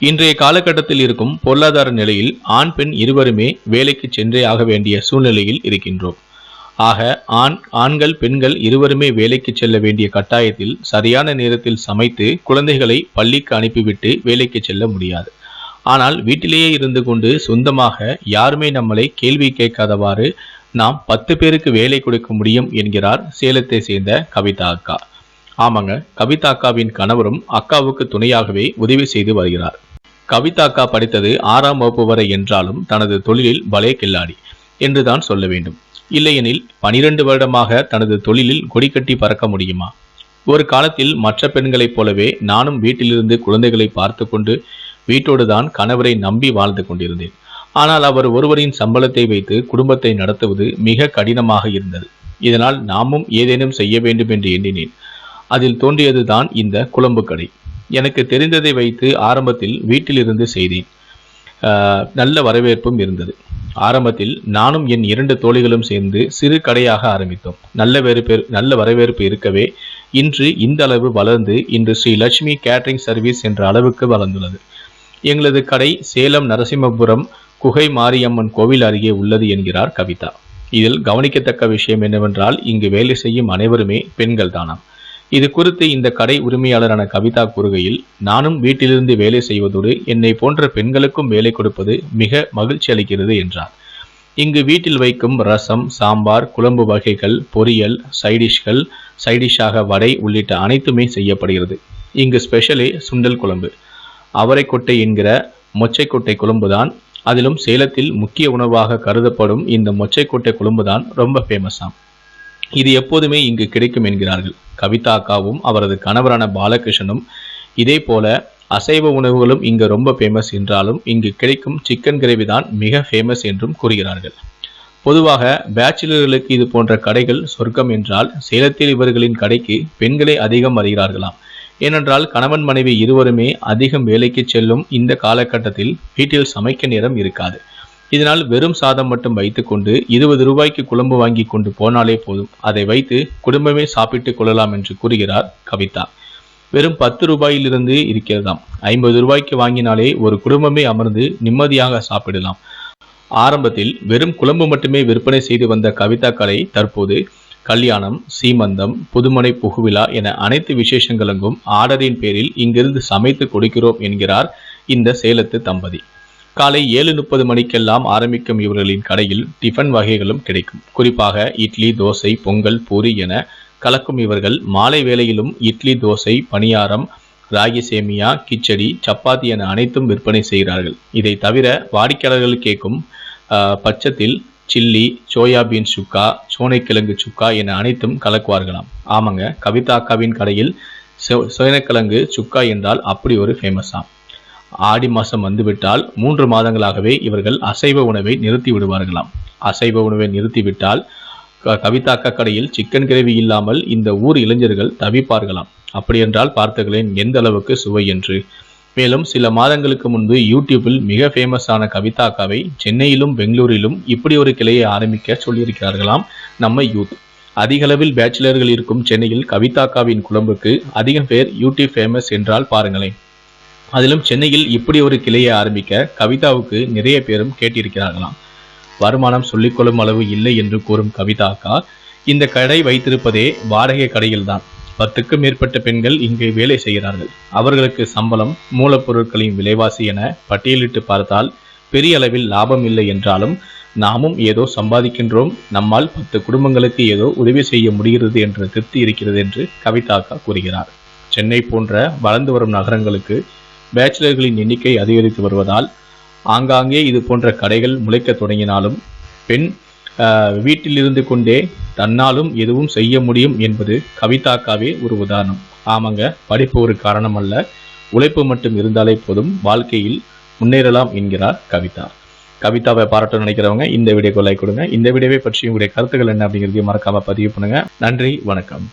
இன்றைய காலகட்டத்தில் இருக்கும் பொருளாதார நிலையில் ஆண் பெண் இருவருமே வேலைக்கு சென்றே ஆக வேண்டிய சூழ்நிலையில் இருக்கின்றோம். ஆக ஆண் ஆண்கள் பெண்கள் இருவருமே வேலைக்கு செல்ல வேண்டிய கட்டாயத்தில் சரியான நேரத்தில் சமைத்து குழந்தைகளை பள்ளிக்கு அனுப்பிவிட்டு வேலைக்கு செல்ல முடியாது. ஆனால் வீட்டிலேயே இருந்து கொண்டு சொந்தமாக யாருமே நம்மளை கேள்வி கேட்காதவாறு நாம் பத்து பேருக்கு வேலை கொடுக்க முடியும் என்கிறார் சேலத்தை சேர்ந்த கவிதா அக்கா. ஆமாங்க. கவிதா அக்காவின் கணவரும் அக்காவுக்கு துணையாகவே உதவி செய்து வருகிறார். கவிதா அக்கா படித்தது ஆறாம் வகுப்பு வரை என்றாலும் தனது தொழிலில் பலே கில்லாடி என்றுதான் சொல்ல வேண்டும். இல்லையெனில் பனிரெண்டு வருடமாக தனது தொழிலில் கொடி கட்டி பறக்க முடியுமா? ஒரு காலத்தில் மற்ற பெண்களைப் போலவே நானும் வீட்டிலிருந்து குழந்தைகளை பார்த்து கொண்டு வீட்டோடு தான் கணவரை நம்பி வாழ்ந்து கொண்டிருந்தேன். ஆனால் அவர் ஒருவரின் சம்பளத்தை வைத்து குடும்பத்தை நடத்துவது மிக கடினமாக இருந்தது. இதனால் நாமும் ஏதேனும் செய்ய வேண்டும் என்று எண்ணினேன். அதில் தோன்றியதுதான் இந்த குழம்பு கடை. எனக்கு தெரிந்ததை வைத்து ஆரம்பத்தில் வீட்டிலிருந்து செய்தேன். நல்ல வரவேற்பும் இருந்தது. ஆரம்பத்தில் நானும் என் இரண்டு தோழிகளும் சேர்ந்து சிறு கடையாக ஆரம்பித்தோம். நல்ல வேறுபேர் நல்ல வரவேற்பு இருக்கவே இன்று இந்த அளவு வளர்ந்து இன்று ஸ்ரீ லட்சுமி கேட்டரிங் சர்வீஸ் என்ற அளவுக்கு வளர்ந்துள்ளது. எங்களது கடை சேலம் நரசிம்மபுரம் குகை மாரியம்மன் கோவில் அருகே உள்ளது என்கிறார் கவிதா. இதில் கவனிக்கத்தக்க விஷயம் என்னவென்றால் இங்கு வேலை செய்யும் அனைவருமே பெண்கள் தானாம் இது குறித்து இந்த கடை உரிமையாளரான கவிதா கூறுகையில் நானும் வீட்டிலிருந்து வேலை செய்வதோடு என்னை போன்ற பெண்களுக்கும் வேலை கொடுப்பது மிக மகிழ்ச்சி அளிக்கிறது என்றார். இங்கு வீட்டில் வைக்கும் ரசம் சாம்பார் குழம்பு வகைகள் பொரியல் சைடிஷ்கள் சைடிஷாக வடை உள்ளிட்ட அனைத்துமே செய்யப்படுகிறது. இங்கு ஸ்பெஷலே சுண்டல் குழம்பு. அவரைக்கொட்டை என்கிற மொச்சைக்கொட்டை குழம்புதான். அதிலும் சேலத்தில் முக்கிய உணவாக கருதப்படும் இந்த மொச்சைக்கொட்டை குழம்புதான் ரொம்ப ஃபேமஸாம் இது எப்போதுமே இங்கு கிடைக்கும் என்கிறார்கள். கவிதா அக்காவும் அவரது கணவரான பாலகிருஷ்ணனும் இதே போல அசைவ உணவுகளும் இங்கு ரொம்ப ஃபேமஸ் என்றாலும் இங்கு கிடைக்கும் சிக்கன் கிரேவி தான் மிக ஃபேமஸ் என்றும் கூறுகிறார்கள். பொதுவாக பேச்சுலர்களுக்கு இது போன்ற கடைகள் சொர்க்கம் என்றால் சேலத்தில் இவர்களின் கடைக்கு பெண்களே அதிகம் வருகிறார்களாம். ஏனென்றால் கணவன் மனைவி இருவருமே அதிகம் வேலைக்கு செல்லும் இந்த காலகட்டத்தில் வீட்டில் சமைக்க நேரம் இருக்காது. இதனால் வெறும் சாதம் மட்டும் வைத்துக்கொண்டு இருபது ரூபாய்க்கு குழம்பு வாங்கி கொண்டு போனாலே போதும். அதை வைத்து குடும்பமே சாப்பிட்டுக் கொள்ளலாம் என்று கூறுகிறார் கவிதா. வெறும் பத்து ரூபாயிலிருந்து இருக்கிறதாம். ஐம்பது ரூபாய்க்கு வாங்கினாலே ஒரு குடும்பமே அமர்ந்து நிம்மதியாக சாப்பிடலாம். ஆரம்பத்தில் வெறும் குழம்பு மட்டுமே விற்பனை செய்து வந்த கவிதா கடை தற்போது கல்யாணம் சீமந்தம் புதுமனை புகுவிழா என அனைத்து விசேஷங்களுக்கும் ஆர்டரின் பேரில் இங்கிருந்து சமைத்து கொடுக்கிறோம் என்கிறார் இந்த சேலத்து தம்பதி. காலை ஏழு முப்பது மணிக்கெல்லாம் ஆரம்பிக்கும் இவர்களின் கடையில் டிஃபன் வகைகளும் கிடைக்கும். குறிப்பாக இட்லி தோசை பொங்கல் பூரி என கலக்கும் இவர்கள் மாலை வேளையிலும் இட்லி தோசை பணியாரம் ராகி சேமியா கிச்சடி சப்பாத்தி என அனைத்தும் விற்பனை செய்கிறார்கள். இதை தவிர வாடிக்கையாளர்கள் கேட்கும் பட்சத்தில் சில்லி சோயாபீன் சுக்கா சோனைக்கிழங்கு சுக்கா என அனைத்தும் கலக்குவார்களாம். ஆமாங்க கவிதா அக்காவின் கடையில் சோ- சோனைக்கிழங்கு சுக்கா என்றால் அப்படி ஒரு ஃபேமஸாம் ஆடி மாதம் வந்துவிட்டால் மூன்று மாதங்களாகவே இவர்கள் அசைவ உணவை நிறுத்தி விடுவார்களாம். அசைவ உணவை நிறுத்திவிட்டால் க- கவிதா கடையில் சிக்கன் கிரேவி இல்லாமல் இந்த ஊர் இளைஞர்கள் தவிப்பார்களாம். அப்படியென்றால் பார்த்துகளேன் எந்த அளவுக்கு சுவை என்று? மேலும் சில மாதங்களுக்கு முன்பு யூடியூப்பில் மிக ஃபேமஸான கவிதாக்காவை சென்னையிலும் பெங்களூரிலும் இப்படி ஒரு கிளையை ஆரம்பிக்க சொல்லியிருக்கிறார்களாம் நம்ம யூத். அதிகளவில் பேச்சுலர்கள் இருக்கும் சென்னையில் கவிதாக்காவின் குழம்புக்கு அதிகம் பேர் யூடியூப் ஃபேமஸ் என்றால் பாருங்களேன். அதிலும் சென்னையில் இப்படி ஒரு கிளையை ஆரம்பிக்க கவிதாவுக்கு நிறைய பேரும் கேட்டிருக்கிறார்களாம். வருமானம் சொல்லிக்கொள்ளும் அளவு இல்லை என்று கூறும் கவிதா அக்கா இந்த கடை வைத்திருப்பதே வாடகை கடையில்தான். பத்துக்கும் மேற்பட்ட பெண்கள் இங்கு வேலை செய்கிறார்கள். அவர்களுக்கு சம்பளம் மூலப்பொருட்களின் விலைவாசி என பட்டியலிட்டு பார்த்தால் பெரிய அளவில் லாபம் இல்லை என்றாலும் நாமும் ஏதோ சம்பாதிக்கின்றோம். நம்மால் பத்து குடும்பங்களுக்கு ஏதோ உதவி செய்ய முடிகிறது என்ற திருப்தி இருக்கிறது என்று கவிதா அக்கா கூறுகிறார். சென்னை போன்ற வளர்ந்து வரும் நகரங்களுக்கு பேச்சுலர்களின் எண்ணிக்கை அதிகரித்து வருவதால் ஆங்காங்கே இது போன்ற கடைகள் முளைக்க தொடங்கினாலும் பெண் ஆஹ், வீட்டில் இருந்து கொண்டே தன்னாலும் எதுவும் செய்ய முடியும் என்பது கவிதாக்காவே ஒரு உதாரணம். ஆமாங்க படிப்பு ஒரு காரணம் அல்ல உழைப்பு மட்டும் இருந்தாலே போதும். வாழ்க்கையில் முன்னேறலாம் என்கிறார் கவிதா. கவிதாவை பாராட்ட நினைக்கிறவங்க இந்த வீடியோக்கு லைக் கொடுங்க. இந்த வீடியோவை பற்றி உங்களுடைய கருத்துக்கள் என்ன அப்படிங்கிறதையும் மறக்காம பதிவு பண்ணுங்க. நன்றி வணக்கம்.